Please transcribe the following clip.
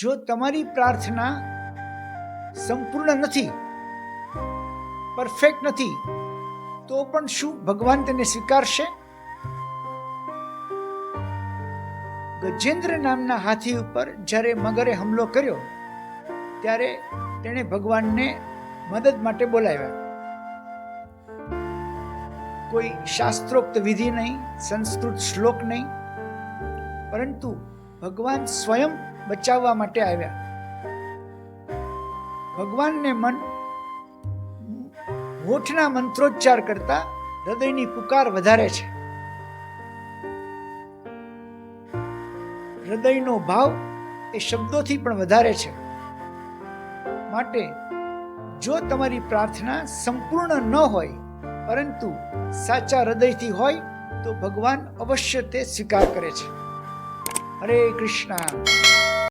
જો તમારી પ્રાર્થના સંપૂર્ણ નથી, પરફેક્ટ નથી, તો પણ શું ભગવાન તેને સ્વીકારશે? ગજેન્દ્ર નામના હાથી ઉપર જ્યારે મગરે હુમલો કર્યો, ત્યારે તેણે ભગવાનને મદદ માટે બોલાવ્યા. કોઈ શાસ્ત્રોક્ત વિધિ નહીં, સંસ્કૃત શ્લોક નહીં, પરંતુ ભગવાન સ્વયં બચાવવા માટે આવ્યા. ભગવાનને મન, હોઠના મંત્રોચ્ચાર કરતા હૃદયની પુકાર વધારે છે. હૃદયનો ભાવ એ શબ્દોથી પણ વધારે છે. માટે જો તમારી પ્રાર્થના સંપૂર્ણ ન હોય, પરંતુ સાચા હૃદયથી હોય, તો ભગવાન અવશ્ય તે સ્વીકાર કરે છે. હરે કૃષ્ણ.